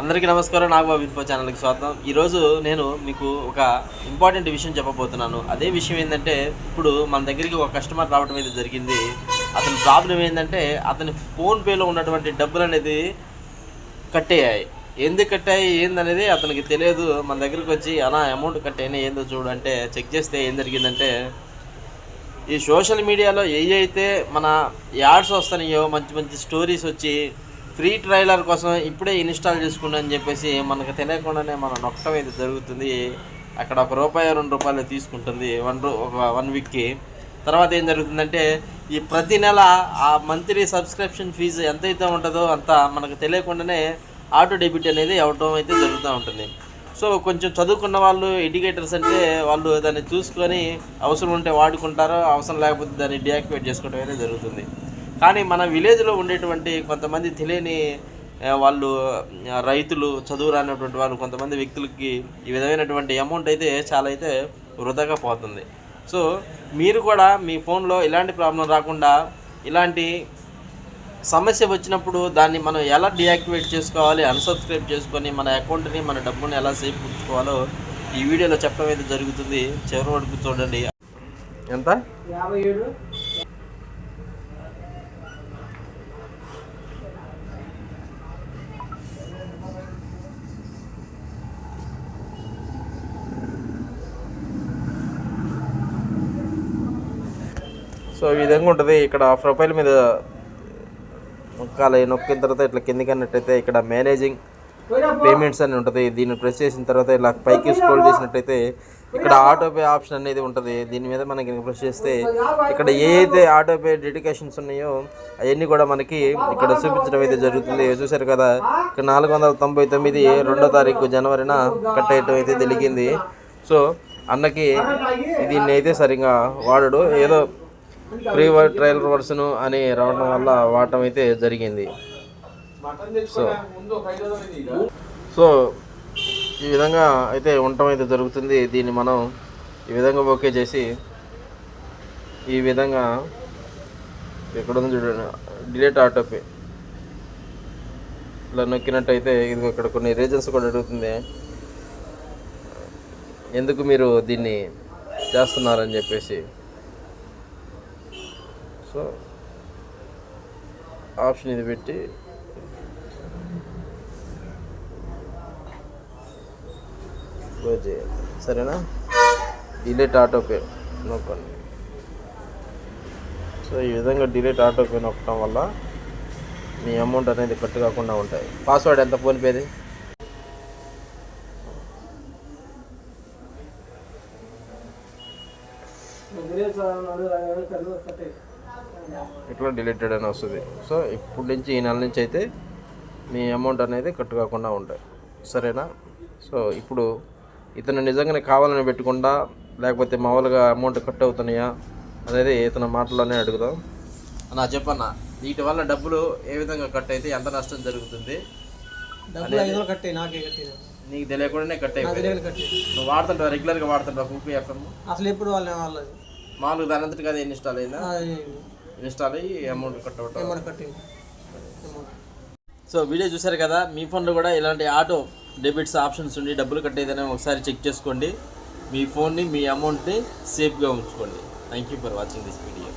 అందరికీ నమస్కారం. నాగబాబు ఇన్ఫో ఛానల్కి స్వాగతం. ఈరోజు నేను మీకు ఒక ఇంపార్టెంట్ విషయం చెప్పబోతున్నాను. అదే విషయం ఏంటంటే ఇప్పుడు మన దగ్గరికి ఒక కస్టమర్ రావడం అయితే జరిగింది. అతని ప్రాబ్లం ఏంటంటే అతని ఫోన్పేలో ఉన్నటువంటి డబ్బులు అనేది కట్టేయాయి. ఎందుకు కట్టాయి? ఏందనేది అతనికి తెలియదు. మన దగ్గరికి వచ్చి అలా అమౌంట్ కట్టయినా ఏందో చూడు అంటే చెక్ చేస్తే ఏం జరిగిందంటే ఈ సోషల్ మీడియాలో ఏ అయితే మన యాడ్స్ వస్తున్నాయో మంచి మంచి స్టోరీస్ వచ్చి ఫ్రీ ట్రైలర్ కోసం ఇప్పుడే ఇన్స్టాల్ చేసుకున్నా అని చెప్పేసి మనకు తెలియకుండానే మన నొక్కడం అయితే జరుగుతుంది. అక్కడ ఒక రూపాయి రెండు రూపాయలు తీసుకుంటుంది వన్ రూ ఒక వన్ వీక్కి. తర్వాత ఏం జరుగుతుందంటే ఈ ప్రతి నెల ఆ మంత్లీ సబ్స్క్రిప్షన్ ఫీజు ఎంతైతే ఉంటుందో అంత మనకు తెలియకుండానే ఆటో డెబిట్ అనేది అవ్వడం అయితే జరుగుతూ ఉంటుంది. సో కొంచెం చదువుకున్న వాళ్ళు ఎడ్యుకేటర్స్ అంటే వాళ్ళు దాన్ని చూసుకొని అవసరం ఉంటే వాడుకుంటారో అవసరం లేకపోతే దాన్ని డియాక్టివేట్ చేసుకోవడం అయితే జరుగుతుంది. కానీ మన విలేజ్లో ఉండేటువంటి కొంతమంది తెలియని వాళ్ళు రైతులు చదువు రానటువంటి వాళ్ళు కొంతమంది వ్యక్తులకి ఈ విధమైనటువంటి అమౌంట్ అయితే చాలా అయితే వృధాగా పోతుంది. సో మీరు కూడా మీ ఫోన్లో ఇలాంటి ప్రాబ్లం రాకుండా ఇలాంటి సమస్య వచ్చినప్పుడు దాన్ని మనం ఎలా డియాక్టివేట్ చేసుకోవాలి అన్సబ్స్క్రైబ్ చేసుకొని మన అకౌంట్ని మన డబ్బుని ఎలా సేఫ్ ఉంచుకోవాలో ఈ వీడియోలో చెప్పడం అయితే జరుగుతుంది. చివరి వరకు చూడండి. ఎంత? యాభై ఏడు. సో ఈ విధంగా ఉంటుంది. ఇక్కడ ప్రొఫైల్ మీద నొక్కాలి నొక్కిన తర్వాత ఇట్లా కిందికి అన్నట్టయితే ఇక్కడ మేనేజింగ్ పేమెంట్స్ అని ఉంటుంది. దీన్ని ప్రెస్ చేసిన తర్వాత ఇలా పైకి స్క్రోల్ చేసినట్టయితే ఇక్కడ ఆటోపే ఆప్షన్ అనేది ఉంటుంది. దీని మీద మనకి ప్రెస్ చేస్తే ఇక్కడ ఏ అయితే ఆటోపే డెడికేషన్స్ ఉన్నాయో అవన్నీ కూడా మనకి ఇక్కడ చూపించడం అయితే జరుగుతుంది. చూసారు కదా ఇక్కడ నాలుగు వందల తొంభై తొమ్మిది రెండో తారీఖు జనవరిన కట్ అయ్యటం అయితే తెలిగింది సో అన్నకి దీన్ని అయితే సరిగా వాడడు. ఏదో ఫ్రీ ట్రయల్ వర్షన్ అని రావడం వల్ల వాడటం అయితే జరిగింది. సో సో ఈ విధంగా అయితే ఉండటం అయితే జరుగుతుంది. దీన్ని మనం ఈ విధంగా ఓకే చేసి ఈ విధంగా ఎక్కడ ఉంది చూడండి. డిలేట్ ఆటోపే ఇలా నొక్కినట్టయితే ఇది ఇక్కడ కొన్ని రీజన్స్ కూడా అడుగుతుంది. ఎందుకు మీరు దీన్ని చేస్తున్నారని చెప్పేసి. సో ఆప్షన్ ఇది పెట్టి క్లోజ్ చేయాలి. సరేనా? డిలేట్ ఆటోపే నొక్కండి. సో ఈ విధంగా డిలేట్ ఆటోపే నొక్కడం వల్ల మీ అమౌంట్ అనేది కట్ కాకుండా ఉంటాయి. పాస్వర్డ్ ఎంత? ఫోన్పేది ఇట్లా డిలీటెడ్ అని వస్తుంది. సో ఇప్పుడు నుంచి ఈ నెల నుంచి అయితే మీ అమౌంట్ అనేది కట్ కాకుండా ఉంటాయి. సరేనా? సో ఇప్పుడు ఇతను నిజంగానే కావాలని పెట్టకుండా లేకపోతే మామూలుగా అమౌంట్ కట్ అవుతున్నాయా? అనేది ఇతని మాటలోనే అడుగుదాం. అన్న చెప్పన్న వీటి వల్ల డబ్బులు ఏ విధంగా కట్ అయితే ఎంత నష్టం జరుగుతుంది? నాకే తెలియకుండానే కట్ అయిపోయింది నువ్వు వాడుతుంటావు? రెగ్యులర్గా వాడుతుంటావు? కూపీ ఎఫ్ఎం అసలు ఎప్పుడు వాళ్ళ వాళ్ళది. మామూలుగా దాని అంతటి అది ఇన్స్టాల్ అయిందా? ఇన్స్టాల్ అయ్యి అమౌంట్ కట్ కట్టింది ఏమన్నా. సో వీడియో చూసారు కదా మీ ఫోన్లో కూడా ఇలాంటి ఆటో డెబిట్స్ ఆప్షన్స్ ఉండి డబ్బులు కట్టేదని ఒకసారి చెక్ చేసుకోండి. మీ ఫోన్ని మీ అమౌంట్ని సేఫ్గా ఉంచుకోండి. Thank you for watching this video